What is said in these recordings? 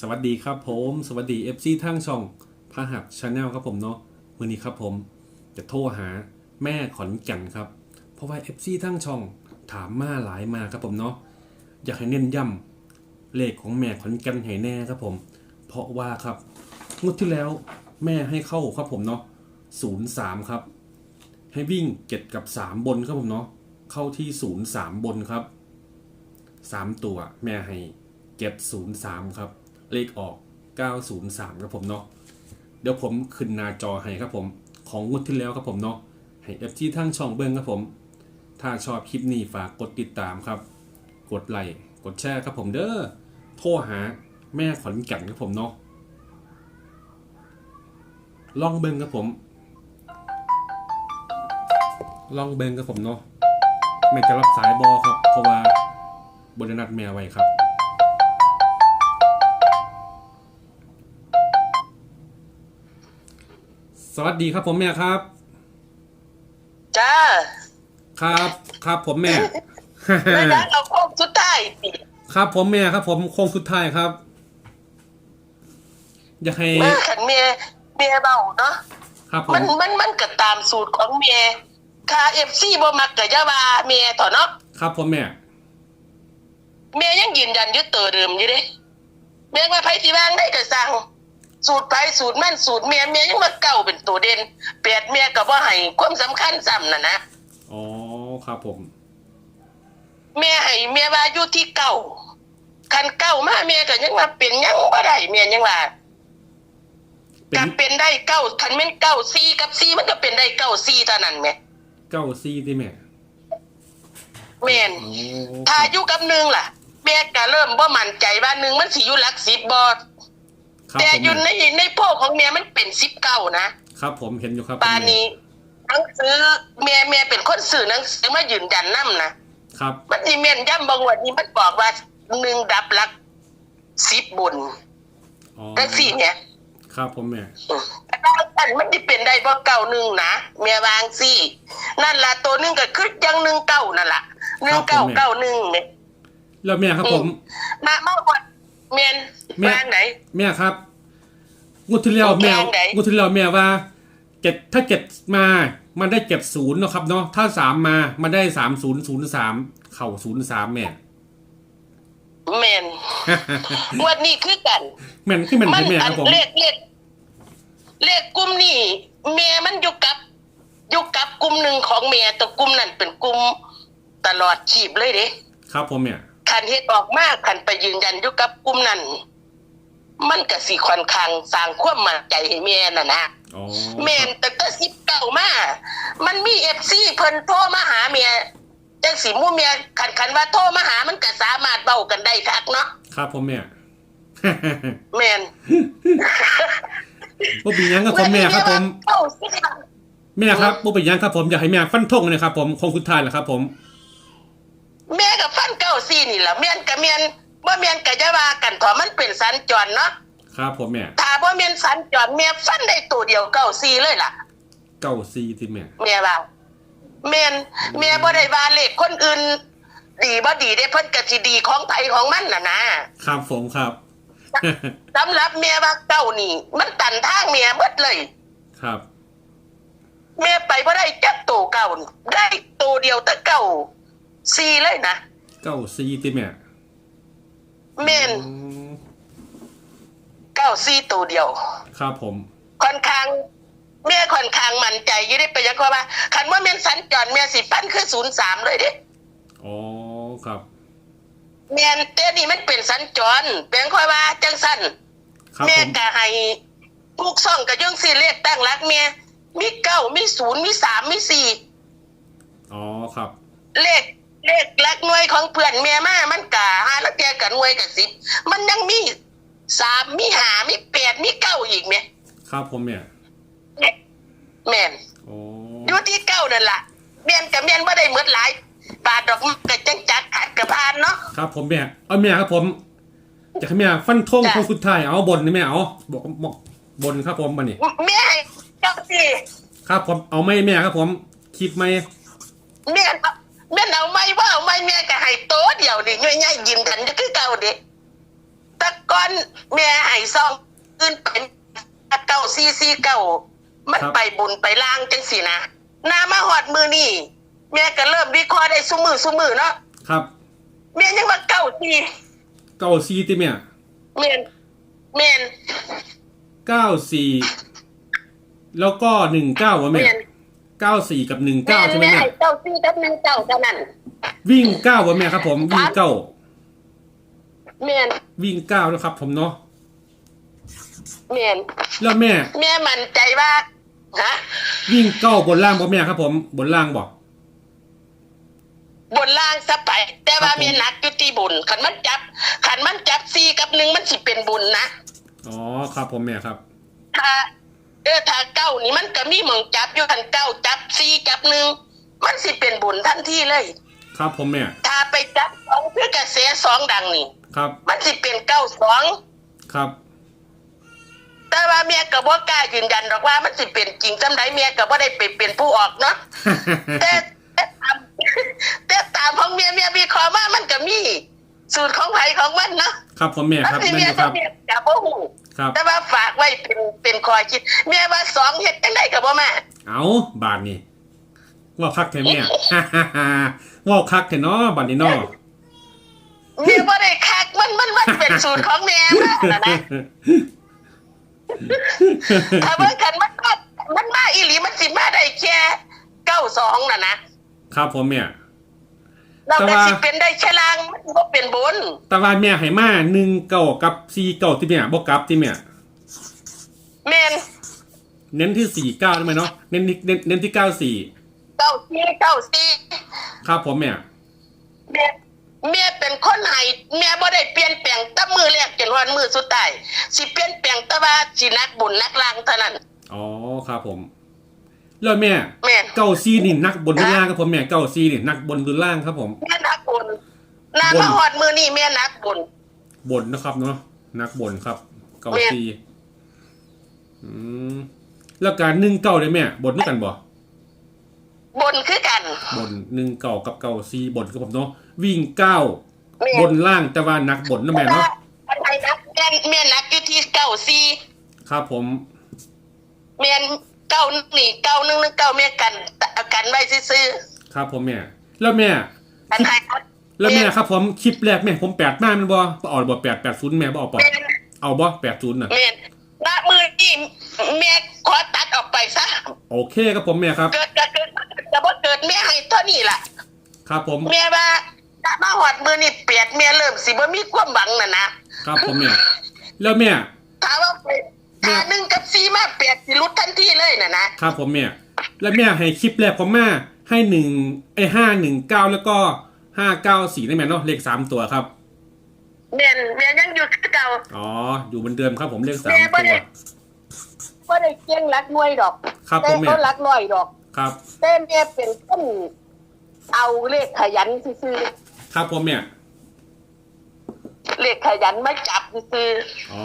สวัสดีครับผม สวัสดี FC ทางช่องพหักชาแนลครับผมเนาะวันนี้ครับผม จะโทรหาแม่ขอนแก่นครับ เพราะว่า FC ทางช่องถามมาหลายมาครับผมเนาะอยากให้เน้นย้ำเลขของแม่ขอนแก่นให้แน่ครับผม เพราะว่าครับงวดที่แล้วแม่ให้เข้าครับผมเนาะ03ครับ ให้วิ่งเจ็ดกับ3บนครับผมเนาะเข้าที่03บนครับ3ตัวแม่ให้703ครับ เลขออก 903 ครับผมเนาะ เดี๋ยวผมขึ้นหน้าจอให้ครับผม ของงวดที่แล้วครับผมเนาะ ให้ FT ทั้งช่องเบิ้งครับผม ถ้าชอบคลิปนี้ฝากกดติดตามครับ กดไลค์ กดแชร์ครับผมเด้อ โทรหาแม่ขอนแก่นครับผมเนาะ ลองเบิ้งครับผม ลองเบิ้งครับผมเนาะแม่จะรับสายบอครับ เพราะว่าบรินัดแม่ไว้ครับ สวัสดีครับผมแม่ครับ จ้า ครับ ครับผมแม่ไม่ได้เอาโค้งสุดท้ายสิครับผมแม่ครับ ผมโค้งสุดท้ายครับ อยากให้เมื่อขันเมียเมียเบาเนาะ ครับผมันมมันมันก็ตามสูตรของเมียคาเอฟซีบ่มักกะยาว่าเมียต่อเนาะครับผมแม่ เมียยังยืนยันยึดตัวเดิมอยู่เด้เมียว่าไผสิวางได้ก็สั่ง สูตรไผสูตรมันสูตรเมียเมียยังมาเก่าเป็นตัวเด่นเปียดเมียก็บ่ให้ความสำคัญซ้ำน่ะนะอ๋อครับผม เมียให้เมียว่าอยู่ที่เก่าคันเก่ามาเมียก็ยังว่าเป็นหยังบ่ได้เมียยังว่าเป็นก็เป็นได้เก้าคันแม่นเก้าซีกับซีมันก็เป็นได้เก้าซีเท่านั้นแหม่เก้าซี่ที่แม่แม่นโอ้ถ้าอยู่กับหนึ่งล่ะ แม่ก็เริ่มบ่มั่นใจว่าหนึ่งมันสิอยู่หลักสิบบ่ ครับแต่ผมอยู่ในแม่ในโพกของแม่มันเป็นสิบเก้านะครับผมเห็นอยู่ครับปานนี้หนังสือแม่แม่เป็นคนสื่อหนังสือมายืนยันนํนะครับมันสิแม่นย่ำบางวันนี้มันบอกว่าหนึ่งดับหลักสิบบนอ๋อจังซี่เนี่ยครับผมแม่แต่อันมันสิเป็นได้บ่เก้าหนึ่งนะแม่วาจั่งซี่ นั่นล่ะตัวหนึงก็คือจังหนึ่งเก้านั่นล่ะหนึ่งเก้าเก้าหนึ่งเนี่ยแล้วแม่ครับผมมามากกว่าเมียน แม่บ้านไหน แม่ครับงวดที่แล้วแม่แม่งไหน งวดที่แล้วแม่ว่าเจ็ดถ้าเจ็ดมา มันได้เจ็ดศูนย์เนาะครับเนาะถ้าสามมา มันได้สามศูนย์ศูนย์สามเข่าศูนย์สามแม่เมียนงวันนี้คือกัน แม่นขึ้นแม่นมัที่แม่คอัรับผมเลขเลขเลขกลุ่มนี่เมียมันอยู่กับอยู่กับกลุ่มหนึ่งของเมียแต่กลุ่มนั้นเป็นกลุ่มตลอดชีพเลยเด้ครับผมเนี่ยคันเฮ็ดออกมาคันไปยืนยันอยู่กับกลุ่มนั้น มันก็สิค่อนข้างสร้างความมั่นใจให้เมียน่ะนะอ๋อแม่นแต่ก็สิบเก่ามา มันมีเอฟซีเพิ่นโทรมาหาเมียจังสีมู่เมียขันขันว่าโทรมาหามันก็สามารถเบ้ากันได้คักเนาะครับผมเนี่ยแม่นบ่เป็นหยังครับผมแม่ครับผมเอ้าสิค่ะแม่ครับบ่เป็นหยังครับผมอยากให้แม่ฟันธงเลยครับผมคงสุดท้ายแหละครับ ผม แม่กับฟันเก้าซี่นี่ล่ะเมียนกับเมียน บ่เมียนก็จะว่ากันถอมันเป็นสัญจรเนาะครับผมแม่ถ้าบ่เมียนสัญจรแม่ฟันได้ตัวเดียวเก้าซี่เลยล่ะเก้าซีที่แม่แม่ว่าแม่นแม่บ่ได้ว่าเลขคนอื่น ดีบ่ดีได้เพิ่นก็สิดีของไผของมันน่ะนะครับผมครับสำหรับเมียว่าเก้านี่ มันตันทางเมียหมดเลย ครับเมียไปบ่ได้จับตัวเก่านี่ได้ตัวเดียวแต่เก่าซีเลยนะเก้าซีที่แม่ เมนอืมเก้าซีตัวเดียว ครับผม ค่อนข้างเมียค่อนข้างมั่นใจอยี่ได้ไปยังก็ว่า คันว่าเมียนสัญจรเมียสิปั้นคือศูนย์สามเลยเด้อ๋อครับ เมียนเต้นี่มันเป็นสัญจรเพียงค่อยว่าจังสั้นครับแม่ผมก็ให้ลูกซ่องกับยังสี่เลขตั้งรักเมียมีเก้ามีศูนย์มีสามมีสี่อ๋อครับ เลข เลขหลักหน่วยของเพื่อนเมียมามันกะห้าแล้วแกกับหน่วยกับสิบมันยังมีสามมีหามีแปดมีเก้าอีกไหมครับผมเนี่ยแม่นอ๋ออยู่ที่เก้านั่นล่ะเมียนกับเมียนไม่ได้เหมือนหลายบาทดอกมันกับจังจักขัดกับพานเนาะครับผมแม่เอาแม่ครับผมอยากให้แม่ฟันธงจ้ะคงสุดท้ายเอาบนนี่แม่เอาบอกบอกบนครับผมมานี่เมียให้เจ้าสิครับผมเอาไม่แม่ครับผมคลิปไหมเมี ยนเอาเมียนเอาไม่ว่าเอาไม่เมียก็ให้โตเดียวนี่ง่ายๆยินกันจะคือเก่าเด็แต่ก่อนมันแม่ให้ซองขึ้นเป็นเก้าซีซีเก้ามันครับไปบุญไปล่างจังสินะนามาหอดมือนี่แม่ก็เริ่มวิเคราะห์ได้ซุมือซุมือเนาะครับแม่ยังว่าเก้าซีเก้าสี่ติแม่เมียนเมียนเก้าสี่แล้วก็หนึ่งเก้าวะแม่เมียน เก้าสี่กับหนึ่งแม่เก้าใช่ไหมแม่แม่ให้เก้าซีกับหนึ่งเก้าเท่านั้นวิ่งเก้าวะแม่ครับ ผมวิ่งเก้าเมียนวิ่งเก้านะครับ ผมเนาะเมียนแล้วแม่ แม่มั่นใจว่าฮะวิ่งเก้าบนล่างบ่แม่ครับ ผมบนล่างบอกบนล่างซะไป แต่ว่าครับผมเมียนักอยุติบุญขันมันจับขันมันจับซีกับหนึ่งมันสิเป็นบุญนะ อ๋อครับ ผมแม่ครับ ถ้า เออถ้าเก้านี่มันก็มีหมองจับอยู่ขันเก้าจับซีจับหนึ่งมันสิเป็นบุญทันทีเลย ครับผมแม่ ถ้าไปจับสองเพื่อกระแสสองดังนี่ครับ มันสิเป็นเก้าสองครับ แต่ว่าเมียกับว่ากล้ายืนยันหรอกว่ามันสิเป็นจริงจำได้เมียกับว่าได้ไปเป็นผู้ออกเนาะแต่แต่ตามแต่ตามของเมียเมียมีขอมามันก็มี สูตรของไผของมันเนาะครับผมแม่มันครับสิแม่นเมีอยยู่คต้อรังบเมียกับบ่ฮู้ ครับ แต่ว่าฝากไว้เป็นเป็นคอยคิดเมียว่าสองเฮ็ดจังไดก็บ่มาเอาบาทนี่ว่าคักแท้แม่ว่าคักแท้เนาะบาทนี้เนาะเมียบ่ได้คักมันมันมันเป็นสูตรของแม่มาน่ะนะถ้าเบิ่งคันมันมามันมาอีหลีมันสิมาได้แค่92น่ะนะครับผมแม่ เราแต่แต่ว่าสิเป็นได้แค่ล่างมันบ่เป็นบน แต่ว่าแม่ให้มาหนึ่งเก้ากับสี่เก้าที่แม่บ่กลับที่แม่แม่นเน้นที่สี่เก้าได้ไหมเนาะเน้นที่เน้นเน้นที่เก้าสี่เก้าสี่เก้าสี่ครับผมแม่แม่แม่เป็นคนไห้แม่บ่ได้เปลี่ยนแปลงตั้มือแรกจนวันมือสุดท้ายสิเปลี่ยนแปลงแต่ว่าสินักบุญนักลางเท่านั้นอ๋อครับผม แล้วแม่แม่นเก้าซีนี่นักบนหรือล่างครับผมแม่เก้าซีนี่นักบนหรือล่างครับผม แม่นักบุญนาบุญมาหอดมือนี่แม่นักบุญบนนะครับเนาะนักบนครับเก้าแม่ซีอืมแล้วการหนึ่งเก้าเลยแม่บนด้วยกันบ่บนคือกัน บนหนึ่งเก้ากับเก้าซีบนครับผมเนาะวิ่งเก้าแม่บนล่างแต่ว่านักบนนะแม่เนาะอันไหนนักแม่นแม่นักอยู่ที่เก้าสี่ครับผมแม่น เก้านี่เก้าหนึ่งหนึ่งเก้าแม่กันกันไว้ซื่อครับผมแม่แล้วแม่ๆอันไหนแล้วแม่ครับผมคลิปแรกแม่ผมแปดมามันบ่บ่เอาบ่แปดแปดศูนย์แม่บ่เอาปอแม่นเอาบ่แปดศูนย์น่ะแม่นณมือนี่แม่ขอตัดออกไปซะโอเคครับผมแม่ครับเกิดก็เกิดแต่ว่าเกิดแม่ให้เท่านี้ล่ะ ครับผมแม่ว่าถ้ามาหอดมือนี่เปียดแม่เริ่มสิบ่มีความหวังน่ะนะครับผมแม่แล้วแม่ถ้าว่าไปแม่ หาหนึ่งกับสี่มาเปียดสิรุดทันทีเลยน่ะนะครับผมแม่แล้วแม่ให้คลิปแรกผมมาให้หนึ่งไอ้ห้าหนึ่งเก้าแล้วก็ห้าเก้าสี่ได้แม่เนาะเลขสามตัวครับแม่นแม่ยังอยู่คือเก่าอ๋ออยู่เหมือนเดิมครับผมเลขสามแม่บ่ตัวได้บ่ได้เก่งรักหน่วยดอกครับแต่ผมแม่เขารักร้อยดอก ครับแต่แม่เป็นคนเอาเลขขยันซื่อครับผมแม่ๆ เลขขยันมาจับซื่ออ๋อ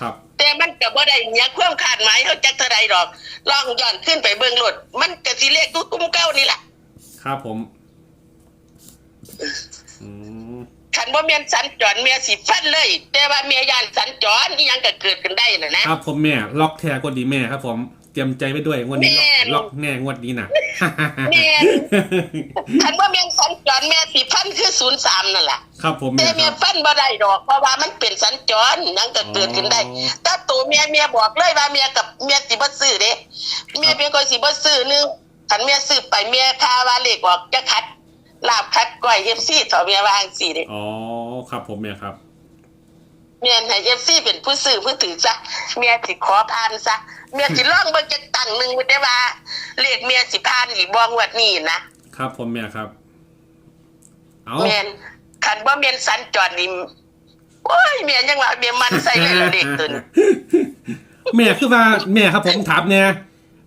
ครับๆแต่มันก็บ่ได้เนียความคาดหมายเขาจักเท่าใดดอกลองย้อนขึ้นไปเบิ่งโลด มันก็สิเลขตุ้มๆเก้านี่ล่ะครับผมอืมคันว่าเมียนสัญจรเมียสิฟันเลย แต่ว่าเมียยานสัญจรนี่ยังก็เกิดขึ้นได้น่ะนะครับผมแม่ล็อกแท้กว่าดีแม่ครับผมเตรียมใจไว้ด้วยงวันนี้ล็อกแม่ล็อกแน่งวดนี้นะแม่นคันว่าเมียนสัญจรเมียสิฟันคือศูนย์สามนั่นแหละครับผมแต่แม่คเมียรับฟันบ่ได้ดอกเพราะว่ามันเป็นสัญจรยังก็เกิดขึ้นได้อ๋อถ้าตัวเมียเมียบอกเลยว่าเมียกับเมียสิบ่ซื้อเด้เมียเป็นคนสิบ่ซื้อหนึงคันเมียซื้อไปเมียคาว่าเลขออกจะคัดลาบคัดก้อยเฮฟซี่ต่อเมียวาจั่งสิเด้อ๋อครับผมแม่ครับเมียให้เอฟซีเป็นผู้ซื้อผู้ถือซะเมียสิขอพานซะเมียสิล่องเบิ่งจักตั้งหนึ่งได้ว่าเลขเมียสิพานอีกบ่งวดนี้นะครับผมแม่ครับ เอาเมียนคันบ่เมียนสันจอดนี่โอ้ยเมียยังว่าเมียมันใส่เลยละเด็กตุนแม่คือว่าแม่ครับผมถามเนี่ย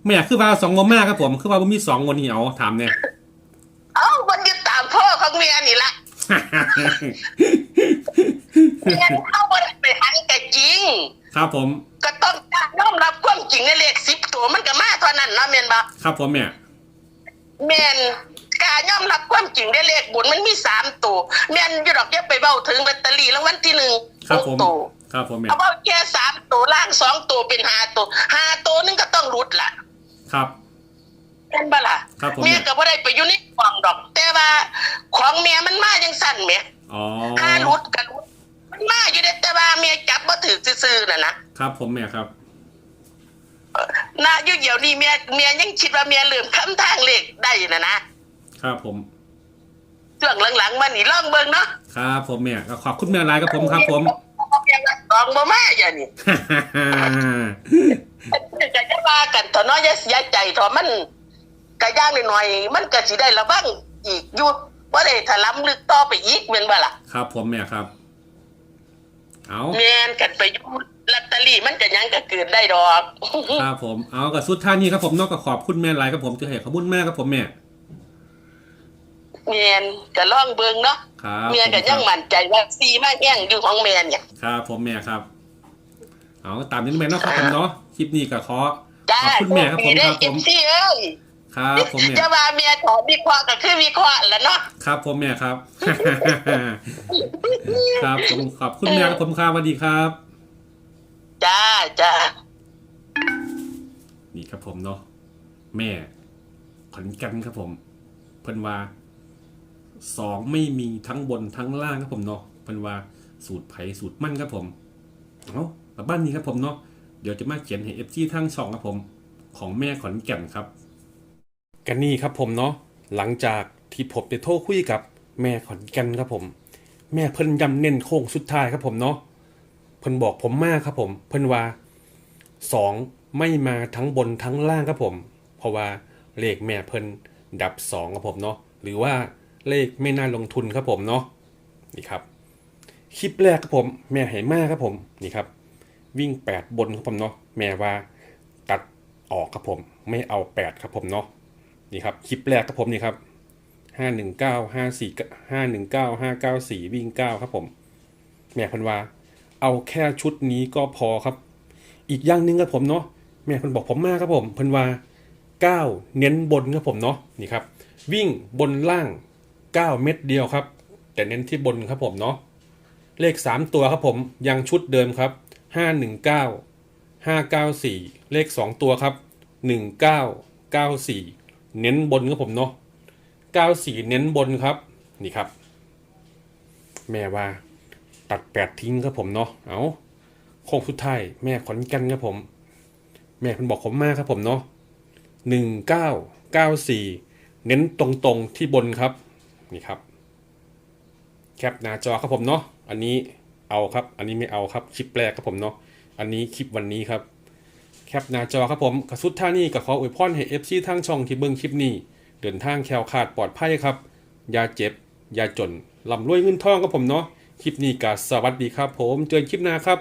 แม่คือว่าสองงวดมากครับผม คือว่าบ่มีสองงวดนี่เอาถามเนี่ยเอ้ามันอยู่ตามพ่อของเมียนี่ละเมียเข้าบ่ได้ไปหันก็จริง ครับผม ก็ต้องยอมรับความจริงในเลข10ตัวมันก็มาเท่านั้นเนาะแม่นบ่ครับผมแม่แม่นกล้ายอมรับความจริงได้เลขบุญมันมีสามตัวแม่นอยู่ดอกอย่าไปเบ้าถึงลอตเตอรี่รางวัลที่หนึ่งครับผมตัวครับผมแม่เอาว่าแค่สามตัวล่างสองตัวเป็นห้าตัวห้าตัวนึงก็ต้องรุดล่ะ ครับเป็นบ่ล่ะครับผมเมียก็บ่ได้ไปอยู่ในกล่องดอก แต่ว่าของเมียมันมาจังสั่นแหมอ๋อห้ารุดกันรุด มันมาอยู่ได้แต่ว่าเมียจับบ่ถือซื่อๆน่ะนะครับผมแม่ครับนะอยู่เดี๋ยวนี้เมียเมียยังคิดว่าเมียลืมคำทางเลขได้น่ะนะครับผมช่วงหลังๆมานี่ลองเบิ่งเนาะครับผมแม่ก็ขอบคุณแม่หลายครับผมครับผมเมียว่าสองบ่มาอย่างนี้ก็จะว่ากันเถอะเนาะอย่าเสียใจเถอะมันกะย่างหน่อยๆมันก็สิได้ระวังอีกอยู่บ่ได้ถล้ำลึกต่อไปอีกแม่นบ่ล่ะ ครับผมแม่ครับ เอาแม่นกันไปอยู่ลอตเตอรี่มันก็ยังก็เกิดได้ดอกครับผมเอากับสุดท่านี้ครับผมนอกจากขอบคุณแม่หลายครับผมจะให้ขอบคุณแม่ครับผมแม่แม่นก็ลองเบิ่งเนาะครับเมียก็ยังมั่นใจว่าซีมาแย่งอยู่ของแม่เนี่ยครับผมแม่ครับ เอาตามนี้แม่เนาะครับผมเนาะคลิปนี้ก็ขอจ้าขอบคุณแม่ครับผมได้ครับผเอมฟซีเอ้ย ครับผมแม่จะว่าเมียถอวิเคราะห์ก็คือวิเคราะห์แหล้วเนาะครับผมแม่ครับ ครับผมขอบคุณแม่ครับผมครับสวัสดีครับ จ้าจ้านี่ครับผมเนาะแม่ขอนแกันครับผม เพิ่นว่าสองไม่มีทั้งบนทั้งล่างครับผมเนาะเพิ่นว่าสูตรไผ่สูตรมั่นครับผมเอาแล้วบ้านนี้ครับผมเนาะเดี๋ยวจะมาเขียนให้เอฟซีทั้งช่องครับผม ของแม่ขอนแก่นครับ กันนี่ครับผมเนาะหลังจากที่ผมได้โทรคุยกับแม่ขอนแก่นครับผม แม่เพิ่นย้ำเน้นโค้งสุดท้ายครับผมเนาะเพิ่นบอกผมมากครับผม เพิ่นว่าสองไม่มาทั้งบนทั้งล่างครับผม เพราะว่าเลขแม่เพิ่นดับสองครับผมเนาะหรือว่าเลขไม่น่าลงทุนครับผมเนาะนี่ครับคลิปแรกครับผม แม่ให้มากครับผมนี่ครับ วิ่ง 8 บนครับผมเนาะแม่ว่าตัดออกครับผม ไม่เอา 8 ครับผมเนาะ นี่ครับคลิปแรกครับผมนี่ครับ519 54 519 594วิ่ง9ครับผมแม่เพันว่าเอาแค่ชุดนี้ก็พอครับ อีกอย่างหนึ่งครับผมเนาะแม่เพิ่นบอกผมมากครับผมเพิ่นว่า9เน้นบนครับผมเนาะนี่ครับ วิ่งบนล่าง9เม็ดเดียวครับ แต่เน้นที่บนครับผมเนาะเลข3ตัวครับผมยังชุดเดิมครับ519 594เลข2ตัวครับ1994เเน้นบนครับผมเนาะ94เน้นบนครับ นี่ครับ แม่ว่า ตัด8ทิ้งครับผมเนาะเอาโค้งสุดท้ายแม่ขอนกันครับผม แม่เพิ่นบอกผมมากครับผมเนาะหนึ่งเก้าเก้าสี่เน้นตรงๆที่บนครับ นี่ครับ แคปหน้าจอครับผมเนาะอันนี้เอาครับ อันนี้ไม่เอาครับคลิปแรกครับผมเนาะอันนี้คลิปวันนี้ครับ แคปหน้าจอครับผมกระสุดท่านี่กับขออวยพรให้เอฟซีทั้งช่องที่เบิ้งคลิปนี้ เดินทางแคล้วคลาดปลอดภัยครับ อย่าเจ็บ อย่าจนลำรวยเงินทองครับผมเนาะคลิปนี้ก็สวัสดีครับผม เจอกันคลิปหน้าครับ